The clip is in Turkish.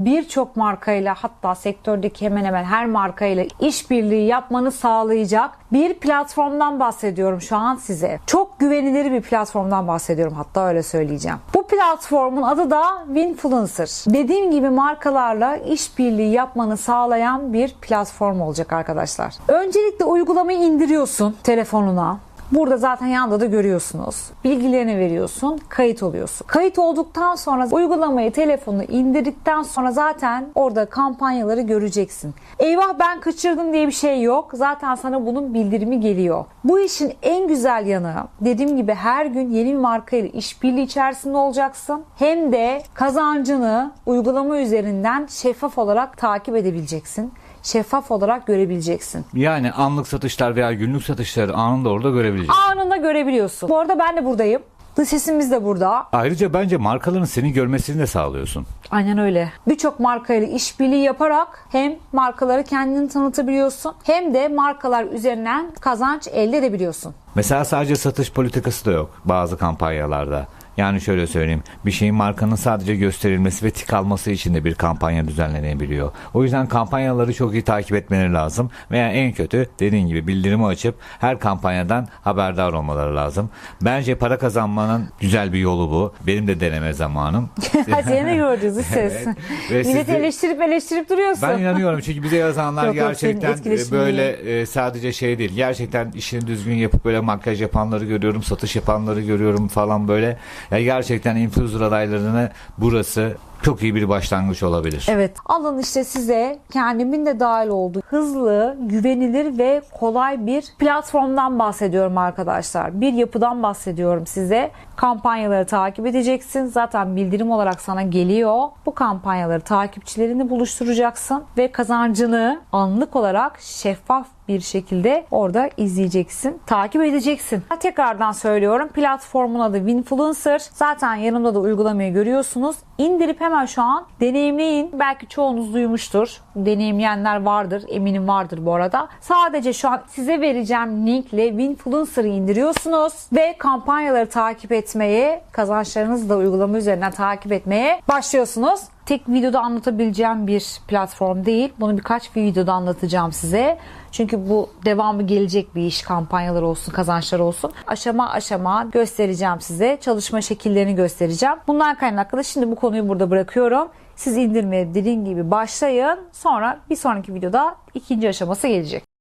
birçok markayla hatta sektördeki hemen hemen her markayla işbirliği yapmanı sağlayacak bir platformdan bahsediyorum şu an size. Çok güvenilir bir platformdan bahsediyorum hatta öyle söyleyeceğim. Bu platformun adı da Winfluencer. Dediğim gibi markalarla işbirliği yapmanı sağlayan bir platform olacak arkadaşlar. Öncelikle uygulamayı indiriyorsun telefonuna. Burada zaten yanında da görüyorsunuz. Bilgilerini veriyorsun, kayıt oluyorsun. Kayıt olduktan sonra uygulamayı telefonu indirdikten sonra zaten orada kampanyaları göreceksin. Eyvah ben kaçırdım diye bir şey yok. Zaten sana bunun bildirimi geliyor. Bu işin en güzel yanı dediğim gibi her gün yeni bir markayla işbirliği içerisinde olacaksın. Hem de kazancını uygulama üzerinden şeffaf olarak takip edebileceksin. Şeffaf olarak görebileceksin. Yani anlık satışlar veya günlük satışları anında orada görebileceğiz. anında görebiliyorsun. Bu arada ben de buradayım. Dış sesimiz de burada. Ayrıca bence markaların seni görmesini de sağlıyorsun. Aynen öyle. Birçok markayla işbirliği yaparak hem markaları kendini tanıtabiliyorsun hem de markalar üzerinden kazanç elde edebiliyorsun. Mesela sadece satış politikası da yok bazı kampanyalarda. Yani şöyle söyleyeyim bir şeyin markanın sadece gösterilmesi ve tik alması için de bir kampanya düzenlenebiliyor. O yüzden kampanyaları çok iyi takip etmeleri lazım. Veya en kötü dediğin gibi bildirimi açıp her kampanyadan haberdar olmaları lazım. Bence para kazanmanın güzel bir yolu bu. Benim de deneme zamanım. Seni de gördünüz ses. Evet. Ve Milleti siz de- eleştirip eleştirip duruyorsun. Ben inanıyorum çünkü bize yazanlar Yok, gerçekten e, böyle e, sadece şey değil. Gerçekten işini düzgün yapıp böyle makyaj yapanları görüyorum, satış yapanları görüyorum falan böyle. Ya gerçekten influencer adaylarını burası çok iyi bir başlangıç olabilir. Evet. Alın işte size kendimin de dahil olduğu hızlı, güvenilir ve kolay bir platformdan bahsediyorum arkadaşlar. Bir yapıdan bahsediyorum size. Kampanyaları takip edeceksin. Zaten bildirim olarak sana geliyor. Bu kampanyaları takipçilerini buluşturacaksın ve kazancını anlık olarak şeffaf bir şekilde orada izleyeceksin, takip edeceksin. Tekrardan söylüyorum. Platformun adı Winfluencer. Zaten yanımda da uygulamayı görüyorsunuz. İndirip hemen şu an deneyimleyin. Belki çoğunuz duymuştur. Deneyimleyenler vardır. Eminim vardır bu arada. Sadece şu an size vereceğim linkle Winfluencer'ı indiriyorsunuz ve kampanyaları takip etmeye, kazançlarınızı da uygulama üzerinden takip etmeye başlıyorsunuz tek videoda anlatabileceğim bir platform değil. Bunu birkaç bir videoda anlatacağım size. Çünkü bu devamı gelecek bir iş. Kampanyalar olsun, kazançlar olsun. Aşama aşama göstereceğim size. Çalışma şekillerini göstereceğim. Bundan kaynaklı da şimdi bu konuyu burada bırakıyorum. Siz indirmeye dediğim gibi başlayın. Sonra bir sonraki videoda ikinci aşaması gelecek.